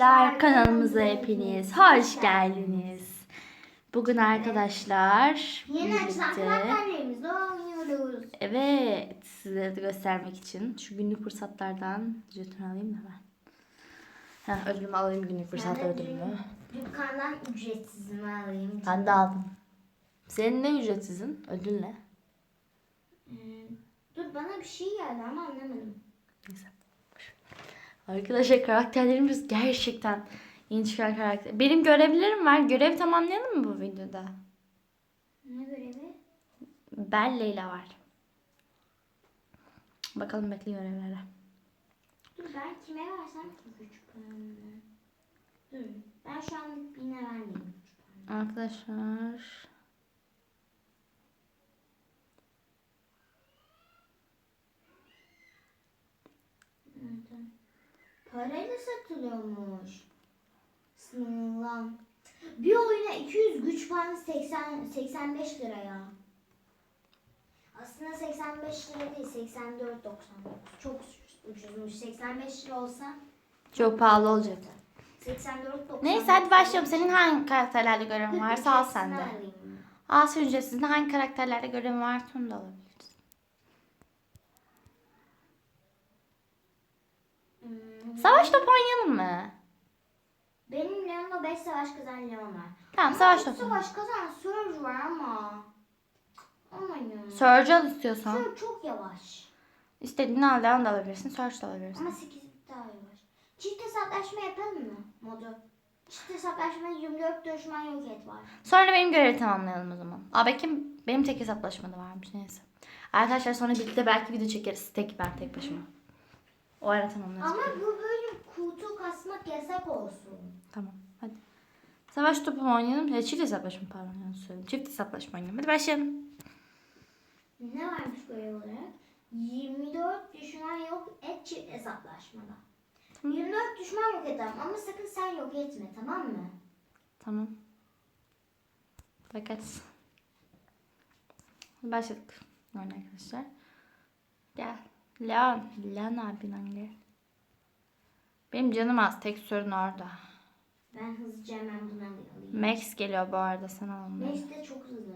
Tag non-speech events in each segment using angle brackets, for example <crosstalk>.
Arkadaşlar kanalımıza hepiniz hoş geldiniz. Bugün arkadaşlar Yeni açılan karakterlerimizle oynuyoruz. evet size de göstermek için şu günlük fırsatlardan jeton alayım da ben. Heh, ödülümü alayım günlük fırsat ödülümü. Dükkandan ücretsizimi alayım. Ben de aldım. Senin ne ücretsizin? Ödül ne? Ee, dur bana bir şey geldi ama anlamadım. Arkadaşlar karakterlerimiz gerçekten yeni çıkan karakter. Benim görevlerim var. Görev tamamlayalım mı bu videoda? Ne görevi? Ben Leyla var. Bakalım bekle görevlere. Dur ben kime versem ki küçük paramı? Dur ben şu an birine vermeyeyim. Arkadaşlar. Nerede? Parayla satılıyormuş. Sınırlan. Bir oyuna 200 güç puanı 80 85 lira ya. Aslında 85 lira değil 84.99. Çok ucuzmuş. 85 lira olsa Çok pahalı olacak. 84.99. Neyse hadi başlayalım. Senin hangi karakterlerde görevin varsa al sende. alayım. Al sen ücretsizinde hangi karakterlerde görevin varsa onu da alabiliriz. Hmm, Savaş topu oynayalım mı? Benim Leon'da 5 savaş kazan Leon var. Tamam Ama savaş topu. Savaş kazan Surge var ama. Aman. Surge al istiyorsan. Surge çok yavaş. İstediğini al Leon da alabilirsin. Surge da alabilirsin. Ama 8 daha yavaş. Çift hesaplaşma yapalım mı modu? Çift hesaplaşma 24 düşman yok et var. Sonra benim görevi tamamlayalım o zaman. Aa benim, benim tek hesaplaşmada varmış neyse. Arkadaşlar sonra birlikte belki video çekeriz. Tek ben tek başıma. O ara tamamlarız. Ama bu bölüm kutu kasmak yasak olsun. Tamam hadi. Savaş topu mu oynayalım? Ya, çift hesaplaşma pardon yanlış söyledim. Çift hesaplaşma oynayalım. Hadi başlayalım. Ne varmış görev olarak? 24 düşman yok et çift hesaplaşmada. 24 düşman yok et ama sakın sen yok etme tamam mı? Tamam. Fakat başladık. Öyle arkadaşlar. Gel. Leon. Leon abiden gel. Benim canım az. Tek sorun orada. Ben hızlıca hemen bunu alayım. Max geliyor bu arada. Sen al onları. Neyse de çok hızlı.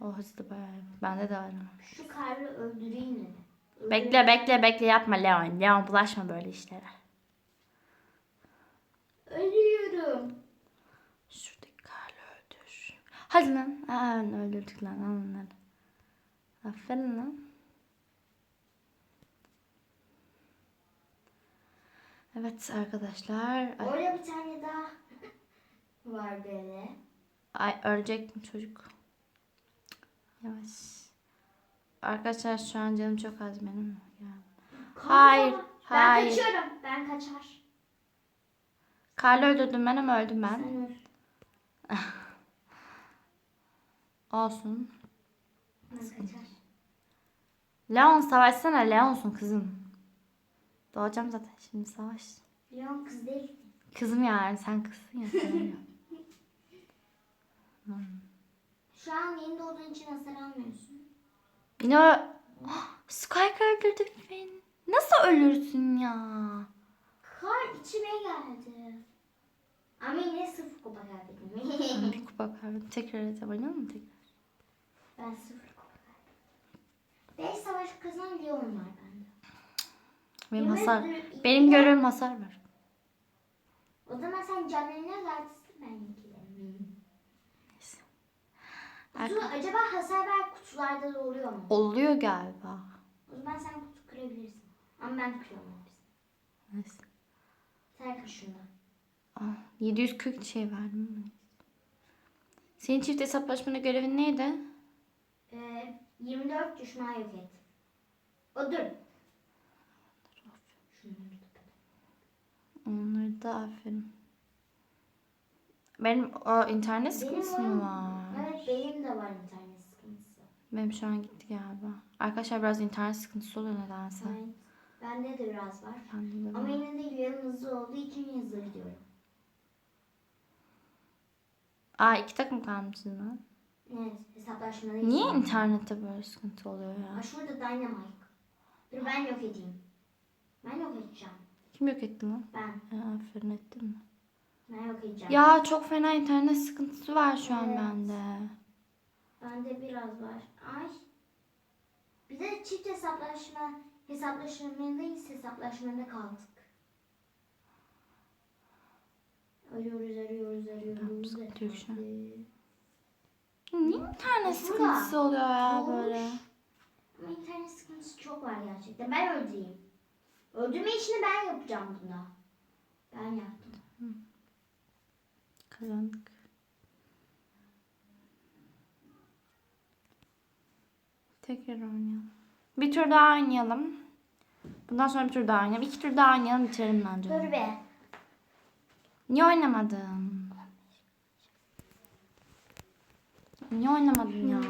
O hızlı bayağı. Bende de var. Şu karlı öldüreyim. Öldür- Bekle bekle bekle yapma Leon. Leon bulaşma böyle işlere. Ölüyorum. Şuradaki Karlı öldür. Hadi lan. Aa, öldürdük lan. Al onları. Aferin lan. Evet arkadaşlar. Orada bir tane daha <laughs> var böyle. ay ölecek mi çocuk? Yavaş. Arkadaşlar şu an canım çok az benim. Ya. Hayır, Ben hayır. kaçıyorum. Ben kaçar. Karlı öldürdüm ben ama öldüm ben. Sen öl. <laughs> Olsun. Ben kaçar. Leon savaşsana Leon'sun kızım. Doğacağım zaten şimdi savaş. Leon kız değil. Kızım yani sen kızsın ya. ne? Şu an yeni doğduğun için hasar almıyorsun. Yine o... Skyker öldürdü beni. Nasıl ölürsün ya? Kar içime geldi. Ama yine sıfır kupa kaybettim. Bir <laughs> kupa kaybettim. Tekrar et oynayalım mı tekrar? ben sıfır kupa kaybettim. Beş savaş kazanan Leon var bende. Benim Yemek hasar... ürün- Benim görevim hasar var. O zaman sen canlarına versin ben ikilerim. Neyse. Kutu, acaba hasar ver kutularda da oluyor mu? Oluyor galiba. O zaman sen kutu kırabilirsin. Ama ben kırıyorum hepsini. Neyse. Sen kır şundan. Aa, 740 şey verdim. mi? Senin çift hesaplaşmanın görevin neydi? Ee, 24 düşman yok et. O dur. Şunları da Onları da aferin. Benim o internet sıkıntısı mı var? Evet benim de var internet sıkıntısı. Benim şu an gitti galiba. Arkadaşlar biraz internet sıkıntısı oluyor nedense. Evet. Bende de biraz var. Bende de Ama var. yine de Leon hızlı olduğu için hızlı gidiyorum. Aa iki takım kalmışsın lan. Evet hesaplaşmada Niye hiç- internette böyle sıkıntı oluyor ya? Aa, şurada Dynamite. Dur ben yok edeyim. Ben yok edeceğim. Kim yok etti lan? Ben. Ha, aferin ettin mi? okuyacağım. Ya çok fena internet sıkıntısı var şu an Evet. bende. Bende biraz var. Ay. Bir de çift hesaplaşma hesaplaşmadayız hesaplaşmada kaldık. Arıyoruz arıyoruz arıyoruz. sıkıntı yok şu an. Efendim. Niye internet sıkıntısı oluyor ya Olmuş. böyle? Ama internet sıkıntısı çok var gerçekten. Ben öldüreyim. Öldürme işini ben yapacağım bunda. Ben yaptım. Kazandık. Tekrar oynayalım. Bir tur daha oynayalım. Bundan sonra bir tur daha oynayalım. İki tur daha oynayalım bitirelim bence. Dur be. Niye oynamadın? Niye oynamadın ya?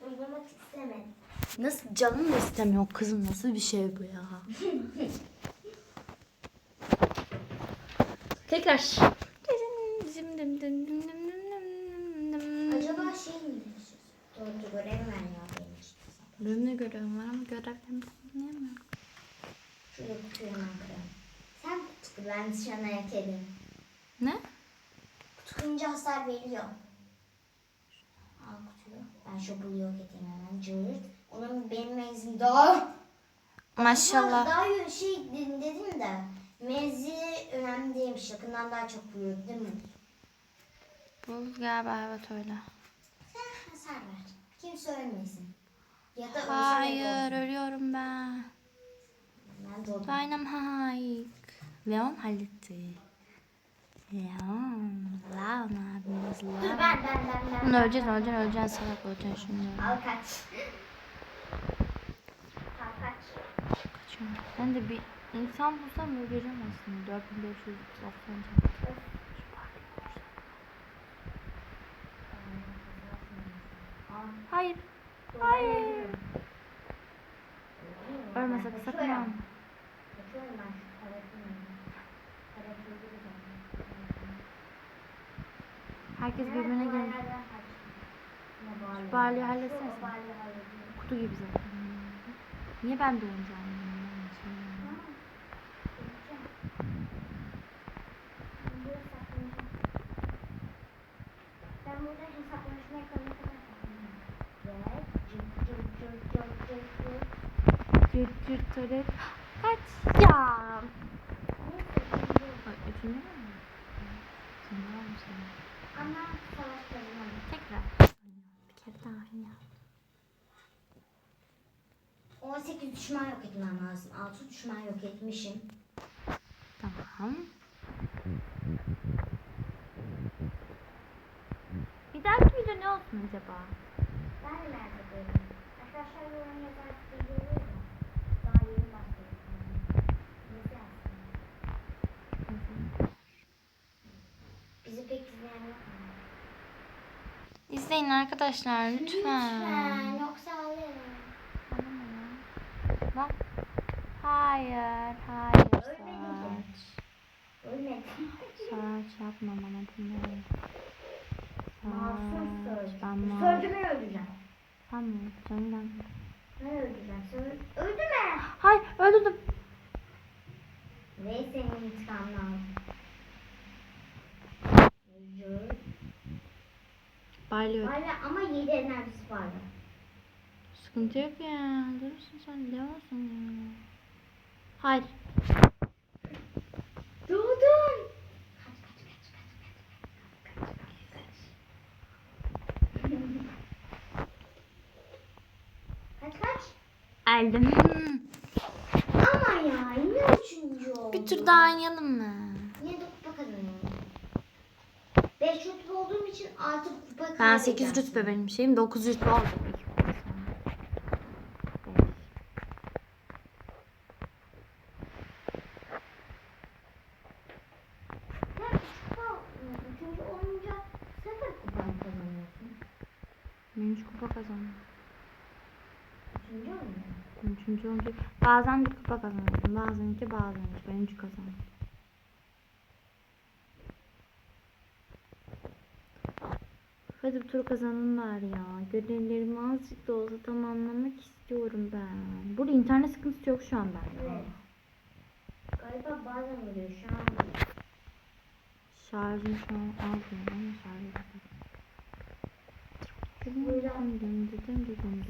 Oynamak istemedim. Nasıl canım mı istemiyor kızım? Nasıl bir şey bu ya? <laughs> Tekrar. Acaba şey mi diyorsun? Doğru görev ver ya benim için. Benim de görevim var ama görevlerimi tamamlayamıyorum. Şurada kutuyu hemen kıralım. Sen kutu ben dışarıdan ayak edeyim. Ne? Kutu kırınca hasar veriyor. Al kutuyu. Ben şopulu yok edeyim hemen. Cırt. Onun benim menzim daha... Maşallah. Daha iyi şey dedim de menzili önemli değilmiş. Yakından daha çok vuruyor değil mi? Bu galiba evet öyle. Sen hasar ver. Kimse ölmesin. Ya da de Hayır ölüyorum ben. Ben. Dynamite. Leon halletti. Leon. Leon abimiz Dur Leon. ben ben ben ben. Bunu öleceğiz öleceksin öleceksin salak öleceksin şimdi. Al kaç. Kaçıyorum. Ben de bir insan bulsam öleceğim aslında. 4500 can. Hayır. Hayır. Ölme sakın sakın bulacağım. Herkes birbirine gelir. Şu halletsene hallediyorum. Kutu gibi zaten. Niye ben de cırt cırt. Cırt cırt cırt. Kaç ya. Bak üçüncü mü? Sen ne olmuşsun? Ama savaş. Tekrar. Bir kere daha oynayalım. 18 düşman yok etmem lazım. 6 düşman yok etmişim. Tamam. Bir dahaki video ne olsun acaba? Ben de merak ediyorum. Arkadaşlar yorum da. Daha yeni başladık. Neyse aslında. Bizi pek izleyen yok mu? İzleyin arkadaşlar lütfen. Lütfen. Hayır, hayır saç. Ölmedim. Saç yapma bana bunu. Masum söz. Ben masum. Sözümü öldüreceğim. Tamam canım ben. Ne öldüreceğim? Söz... Öldürme. Hayır öldürdüm. Ve senin intikamını aldım. Öldü. Hala ama 7 enerjisi var. Sıkıntı yok ya. Durursun sen devamsın ya. Hayır. Doğdun. Kaç kaç. Eldim. Ama ya yine üçüncü oldu. Bir tur daha oynayalım mı? Yine de kupa kazanıyorum. 5 rütbe olduğum için artı kupa Ben kaybedeceğim. 8 rütbe benim şeyim. 9 rütbe oldu. İki kupa sonra. Beş. Ya kupa, üçüncü olunca sıfır kupa mı kazanıyorsun. Ben üç kupa kazandım. Üçüncü olunca. Üçüncü olunca bazen bir kupa kazanıyorum. Bazen iki bazen üç. Ben üç kazandım. Hadi bir tur kazanın bari ya. Görevlerimi azıcık da olsa tamamlamak istiyorum ben. Burada internet sıkıntısı yok şu an bende. Evet. Galiba bazen oluyor şu an. Şarjım şu an az ama şarjı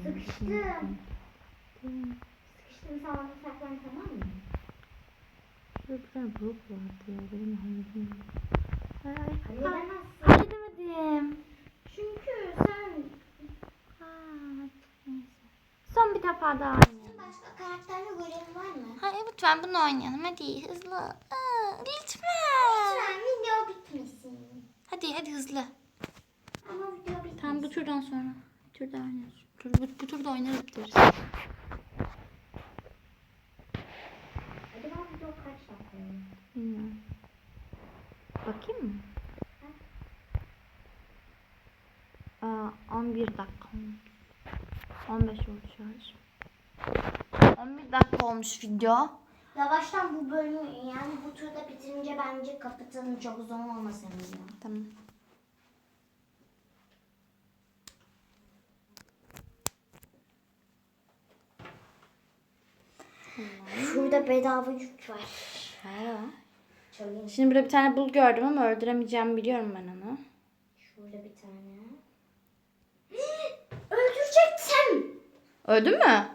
Sıkıştım. Sıkıştım sana saklan tamam mı? Şurada bir tane bulut vardı ya. Benim halledim. Ay ay. Halledemezsin. Halledemedim. Çünkü sen Aa, neyse. Son bir defa daha oynayalım. başka karakterle görevin var mı? Hayır lütfen bunu oynayalım. Hadi hızlı. Aa, lütfen. Lütfen video bitmesin. Hadi hadi hızlı. Ama video Tamam bu turdan sonra. Bir turda oynarız. Tur, bu, bu turda oynarız biteriz. Acaba video kaç dakika? Bilmiyorum. Bakayım mı? Aa, 11 dakika olmuş. 15 oldu şarj. 11 dakika olmuş video. Yavaştan bu bölümü yani bu turda bitirince bence kapatalım çok uzun olmasın. Tamam. Şurada bedava yük var. Ha. Çalayım. Şimdi burada bir tane bul gördüm ama öldüremeyeceğimi biliyorum ben onu. Şurada bir tane. <gasps> Öldürecektim. Öldün mü?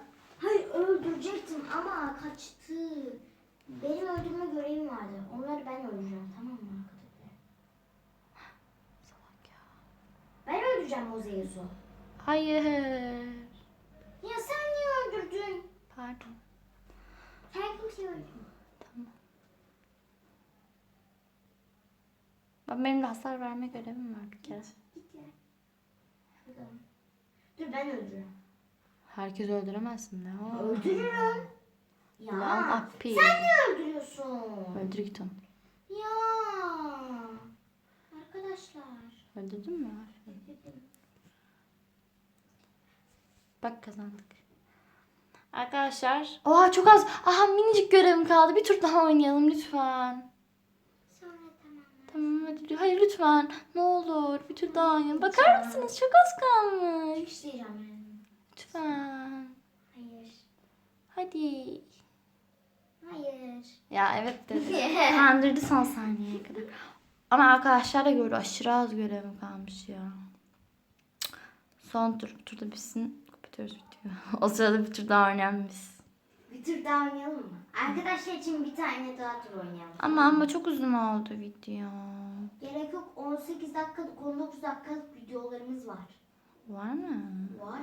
Hayır öldürecektim ama kaçtı. Benim öldürme görevim vardı. Onları ben öldüreceğim tamam mı arkadaşlar? Salak ya. Ben öldüreceğim o Zeus'u. Hayır. Ya sen niye öldürdün? Pardon. Sen kimseyi öldürdün. Ben benim de hasar verme görevim var bir kere. Dur ben öldürürüm. Herkes öldüremezsin de. Aa. Öldürürüm. Ya. Lan appi. Sen niye öldürüyorsun? Öldür git onu. Ya. Arkadaşlar. Öldürdün mü? Bak kazandık. Arkadaşlar. Oha çok az. Aha minicik görevim kaldı. Bir tur daha oynayalım lütfen. Sonra tamam. Tamam hadi. Hayır lütfen. Ne olur bir tur daha oynayalım. Bakar mısınız? Çok az kalmış. İsteyeceğim yani. Lütfen. Hayır. Hadi. Hayır. Ya evet dedi. <laughs> Kandırdı son saniyeye kadar. Ama arkadaşlar da gördü. Aşırı az görevim kalmış ya. Son tur. Turda bitsin. Kapatıyoruz. <laughs> o sırada bir tur daha oynayalım biz. Bir tur daha oynayalım mı? Arkadaşlar için bir tane daha tur oynayalım. Ama ama çok uzun oldu video. Gerek yok 18 dakikalık 19 dakikalık videolarımız var. Var mı? Var.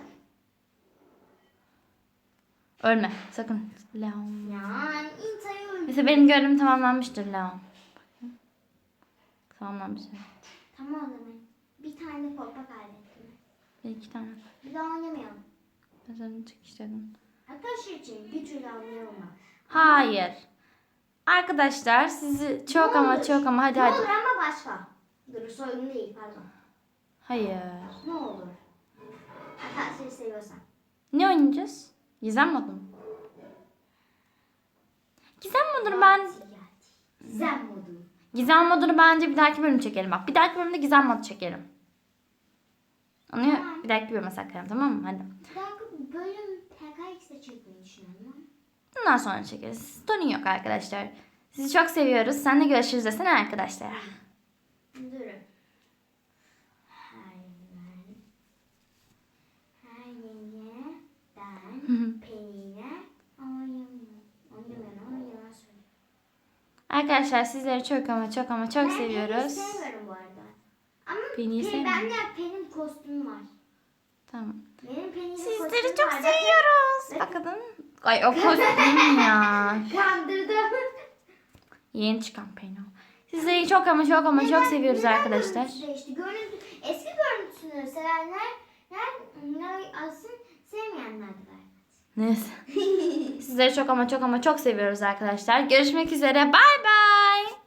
Ölme. Sakın. Leon. Yani İnta'yı öldür. Mesela benim görevim tamamlanmıştır Leon. Tamamlanmış. Tamam o zaman. Bir tane korkma kaybettim. Bir iki tane. Bir daha oynamayalım. Ben sana çekiştirdim. Arkadaşlar için oynayalım mı? Hayır. Arkadaşlar sizi çok Ne ama olur? çok ama hadi ne hadi. olur ama başka. Dur soygun değil pardon. Hayır. Ne olur? Arkadaşları seviyorsan. Ne oynayacağız? Gizem modu mu? Gizem modunu ben... Zen modu. Gizem modunu bence bir dahaki bölüm çekelim. Bak bir dahaki bölümde gizem modu çekelim. Onu Tamam. bir dahaki bölüme saklayalım tamam mı? Hadi. PKX'de çekmeyi düşünüyorum. Bundan sonra çekeriz. Sorun yok arkadaşlar. Sizi çok seviyoruz. Seninle görüşürüz desene arkadaşlar. Durun. Ben söylüyorum. Arkadaşlar sizleri çok ama çok ama çok Ben seviyoruz. Penny'i sevmiyorum bu arada. Ama Penny'i Penny, sevmiyorum. bende Penny'nin kostümü var. Tamam. Benim Sizleri çok var. Seviyoruz. Bakalım. Ay o kostüm ya. Kandırdım. Yeni çıkan peno. Sizleri çok ama çok ama çok seviyoruz arkadaşlar. değişti? Görüntü, eski görüntüsünü sevenler, alsın, sevmeyenler de var. Neyse. <laughs> Sizleri çok ama çok ama çok seviyoruz arkadaşlar. Görüşmek üzere. Bay bay.